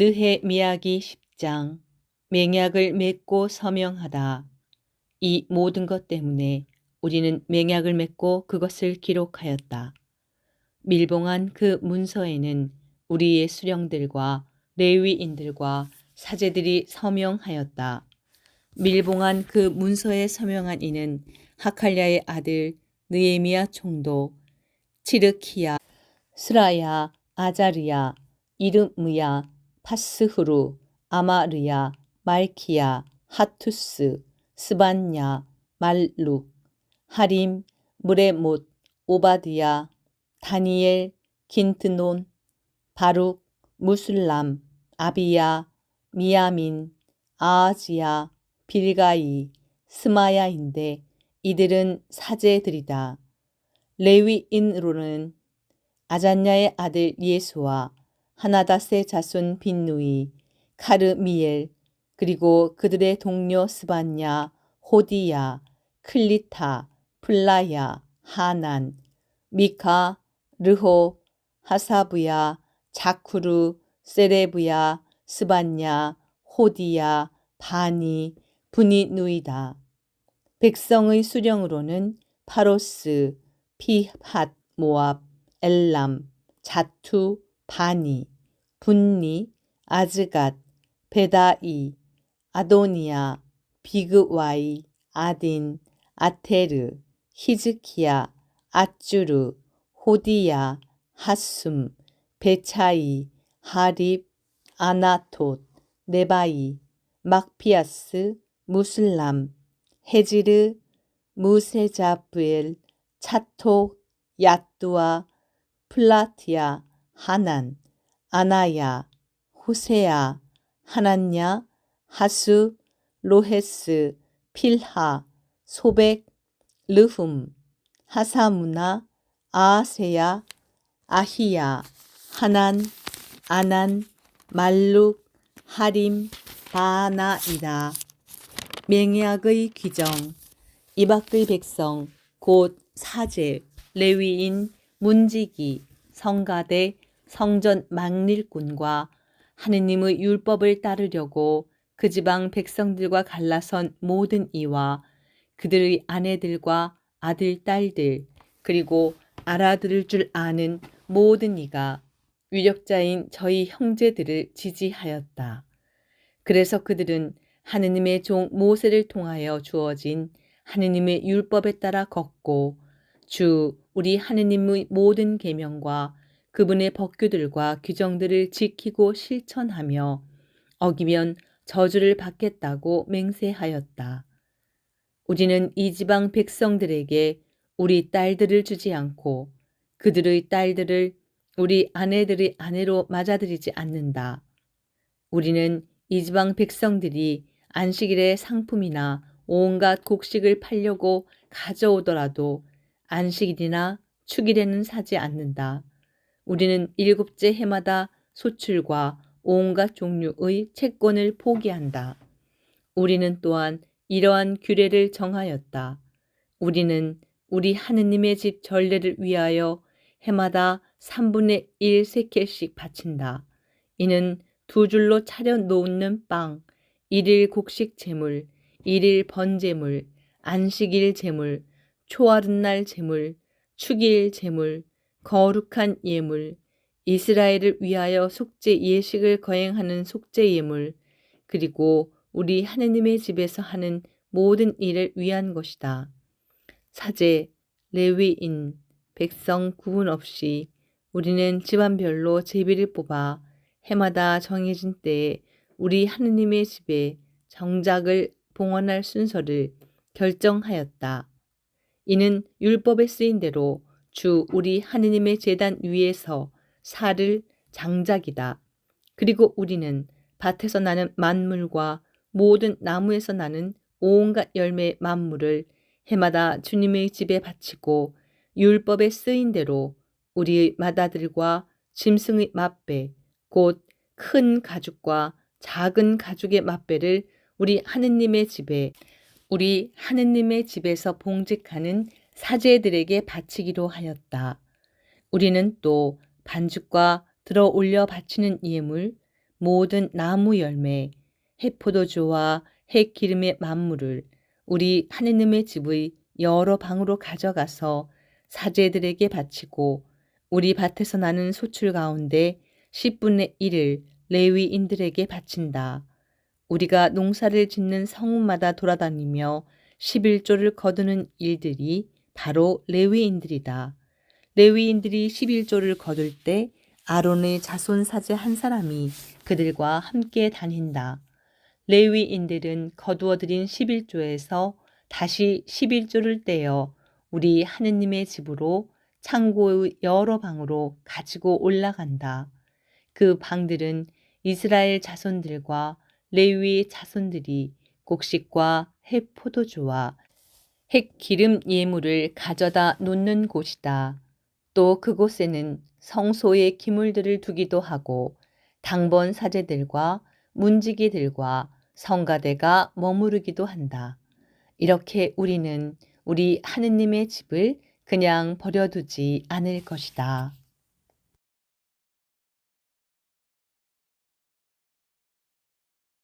느헤 미야기 10장 맹약을 맺고 서명하다. 이 모든 것 때문에 우리는 맹약을 맺고 그것을 기록하였다. 밀봉한 그 문서에는 우리의 수령들과 레위인들과 사제들이 서명하였다. 밀봉한 그 문서에 서명한 이는 하칼랴의 아들 느에미야 총독, 치르키야, 스라야, 아자르야, 이르무야, 파스후루, 아마르야, 말키야, 하투스, 스반야, 말룩, 하림, 무레못, 오바드야, 다니엘, 긴트논, 바룩, 무술람, 아비야, 미야민, 아아지야, 빌가이, 스마야인데 이들은 사제들이다. 레위인으로는 아잔야의 아들 예수와 하나다스의 자손 빈누이, 카르미엘, 그리고 그들의 동료 스반야, 호디야, 클리타, 플라야, 하난, 미카, 르호, 하사부야, 자쿠르, 세레부야, 스반야, 호디야, 바니, 분이누이다. 백성의 수령으로는 파로스, 피핫, 모압, 엘람, 자투, 바니, 분니, 아즈갓, 베다이, 아도니아, 비그와이, 아딘, 아테르, 히즈키야, 아쭈르, 호디야, 하숨, 베차이, 하립, 아나톳, 네바이, 막피아스, 무슬람, 헤지르, 무세자브엘, 차톡, 야뚜아, 플라티아, 하난, 아나야, 호세야, 하난야, 하수, 로헤스, 필하, 소백, 르훔, 하사무나, 아세야, 아히야, 하난, 아난, 말룩, 하림, 바나이다. 맹약의 규정, 이 밖의 백성, 곧 사제, 레위인, 문지기, 성가대, 성전 망릴꾼과 하느님의 율법을 따르려고 그 지방 백성들과 갈라선 모든 이와 그들의 아내들과 아들, 딸들, 그리고 알아들을 줄 아는 모든 이가 위력자인 저희 형제들을 지지하였다. 그래서 그들은 하느님의 종 모세를 통하여 주어진 하느님의 율법에 따라 걷고 주 우리 하느님의 모든 계명과 그분의 법규들과 규정들을 지키고 실천하며 어기면 저주를 받겠다고 맹세하였다. 우리는 이 지방 백성들에게 우리 딸들을 주지 않고 그들의 딸들을 우리 아내들의 아내로 맞아들이지 않는다. 우리는 이 지방 백성들이 안식일의 상품이나 온갖 곡식을 팔려고 가져오더라도 안식일이나 축일에는 사지 않는다. 우리는 일곱째 해마다 소출과 온갖 종류의 채권을 포기한다. 우리는 또한 이러한 규례를 정하였다. 우리는 우리 하느님의 집 전례를 위하여 해마다 3분의 1 세켈씩 바친다. 이는 두 줄로 차려 놓는 빵, 일일 곡식 제물, 일일 번제물, 안식일 제물, 초하룻날 제물, 축일 제물, 거룩한 예물, 이스라엘을 위하여 속죄 예식을 거행하는 속죄 예물, 그리고 우리 하느님의 집에서 하는 모든 일을 위한 것이다. 사제, 레위인, 백성 구분 없이 우리는 집안별로 제비를 뽑아 해마다 정해진 때에 우리 하느님의 집에 정작을 봉헌할 순서를 결정하였다. 이는 율법에 쓰인 대로 주 우리 하느님의 재단 위에서 살을 장작이다. 그리고 우리는 밭에서 나는 만물과 모든 나무에서 나는 온갖 열매 만물을 해마다 주님의 집에 바치고 율법에 쓰인 대로 우리의 마다들과 짐승의 맛배 곧 큰 가죽과 작은 가죽의 맛배를 우리 하느님의 집에 우리 하느님의 집에서 봉직하는 사제들에게 바치기로 하였다. 우리는 또 반죽과 들어 올려 바치는 예물, 모든 나무 열매, 해포도주와 해기름의 만물을 우리 하느님의 집의 여러 방으로 가져가서 사제들에게 바치고 우리 밭에서 나는 소출 가운데 10분의 1을 레위인들에게 바친다. 우리가 농사를 짓는 성읍마다 돌아다니며 11조를 거두는 일들이 바로 레위인들이다. 레위인들이 11조를 거둘 때 아론의 자손 사제 한 사람이 그들과 함께 다닌다. 레위인들은 거두어들인 11조에서 다시 11조를 떼어 우리 하느님의 집으로 창고의 여러 방으로 가지고 올라간다. 그 방들은 이스라엘 자손들과 레위 자손들이 곡식과 해포도주와 핵기름 예물을 가져다 놓는 곳이다. 또 그곳에는 성소의 기물들을 두기도 하고 당번 사제들과 문지기들과 성가대가 머무르기도 한다. 이렇게 우리는 우리 하느님의 집을 그냥 버려두지 않을 것이다.